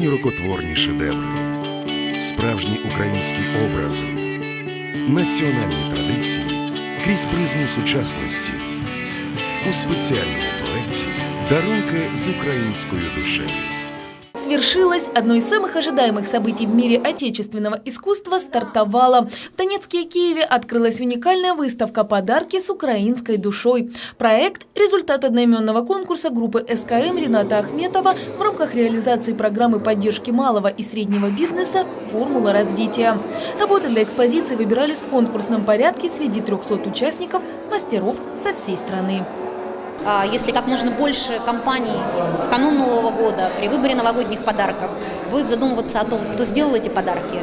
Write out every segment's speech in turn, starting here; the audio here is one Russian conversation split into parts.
Їхні рукотворні шедеври, справжні українські образи, національні традиції крізь призму сучасності у спеціальному проєкті Дарунки з українською душею. Свершилось одно из самых ожидаемых событий в мире отечественного искусства стартовало. В Донецке и Киеве открылась уникальная выставка «Подарки с украинской душой». Проект – результат одноименного конкурса группы СКМ Рената Ахметова в рамках реализации программы поддержки малого и среднего бизнеса «Формула развития». Работы для экспозиции выбирались в конкурсном порядке среди 300 участников, мастеров со всей страны. А, Если как можно больше компаний в канун Нового года при выборе новогодних подарков будет задумываться о том, кто сделал эти подарки,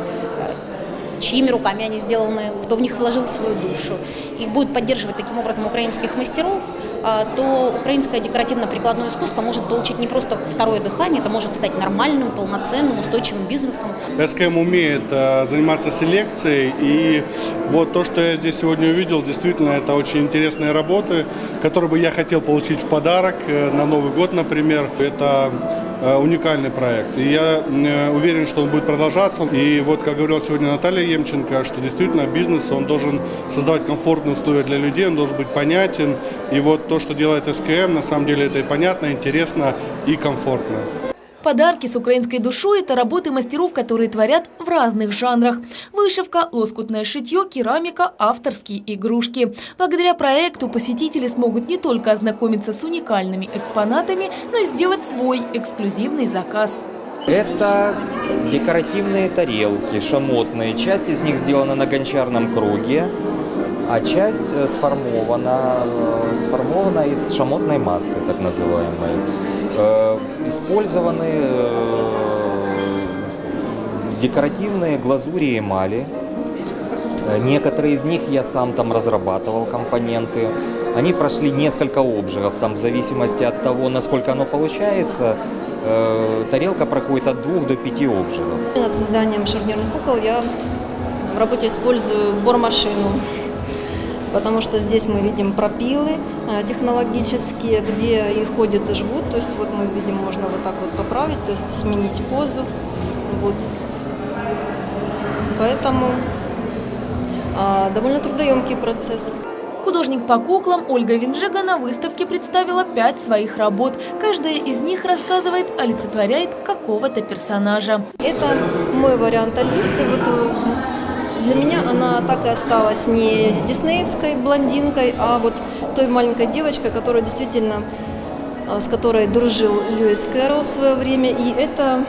чьими руками они сделаны, кто в них вложил свою душу, их будет поддерживать таким образом украинских мастеров, а, то украинское декоративно-прикладное искусство может получить не просто второе дыхание, это может стать нормальным, полноценным, устойчивым бизнесом. СКМ умеет э, заниматься селекцией, и вот то, что я здесь сегодня увидел, действительно, это очень интересные работы, которые бы я хотел получить в подарок э, на Новый год, например. Это уникальный проект, и я э, уверен, что он будет продолжаться. И вот, как говорила сегодня Наталья Емченко, что действительно бизнес, он должен создавать комфортные условия для людей, он должен быть понятен, и вот то, что делает СКМ, на самом деле это и понятно, интересно и комфортно. Подарки с украинской душой – это работы мастеров, которые творят в разных жанрах. Вышивка, лоскутное шитье, керамика, авторские игрушки. Благодаря проекту посетители смогут не только ознакомиться с уникальными экспонатами, но и сделать свой эксклюзивный заказ. Это декоративные тарелки, шамотные. Часть из них сделана на гончарном круге, а часть э, сформована, э, сформована из шамотной массы, так называемой. Э, Использованы э, декоративные глазури эмали. Э, Некоторые из них я сам там разрабатывал компоненты. Они прошли несколько обжигов, там в зависимости от того, насколько оно получается, тарелка проходит от двух до пяти обжигов. Над созданием шарнирных кукол я в работе использую бормашину, потому что здесь мы видим пропилы э, технологические, где и ходят и жгут. То есть вот мы видим, можно вот так вот поправить, то есть сменить позу. Вот. Поэтому а, довольно трудоемкий процесс. Художник по куклам Ольга Винжега на выставке представила пять своих работ. Каждая из них рассказывает, олицетворяет какого-то персонажа. Это мой вариант Алисы. Вот э, для меня она так и осталась не диснеевской блондинкой, а вот той маленькой девочкой, которая действительно, э, с которой дружил Льюис Кэрролл в свое время. И это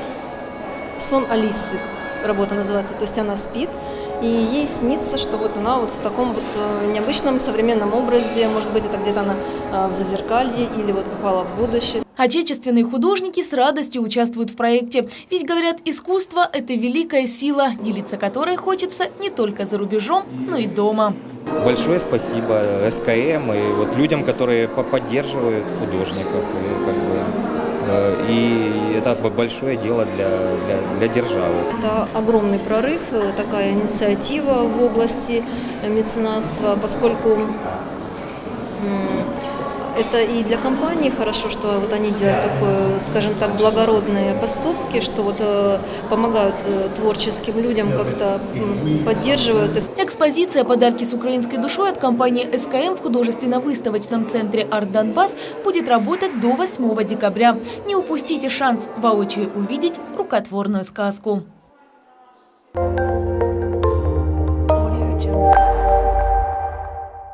сон Алисы, работа называется. То есть она спит, и ей снится, что вот она вот в таком вот э, необычном современном образе, может быть, это где-то она э, в Зазеркалье или вот попала в будущее. Отечественные художники с радостью участвуют в проекте. Ведь, говорят, искусство – это великая сила, делиться которой хочется не только за рубежом, но и дома. Большое спасибо СКМ и вот людям, которые по- поддерживают художников. И, как бы, э, и это большое дело для, для, для державы. Это огромный прорыв, э, такая инициатива в области э, меценатства, поскольку это и для компании хорошо, что вот они делают такое, скажем так, благородные поступки, что вот э, помогают э, творческим людям как-то поддерживают их. Экспозиция «Подарки с украинской душой» от компании СКМ в художественно-выставочном центре «Арт Донбасс» будет работать до 8 декабря. Не упустите шанс воочию увидеть рукотворную сказку.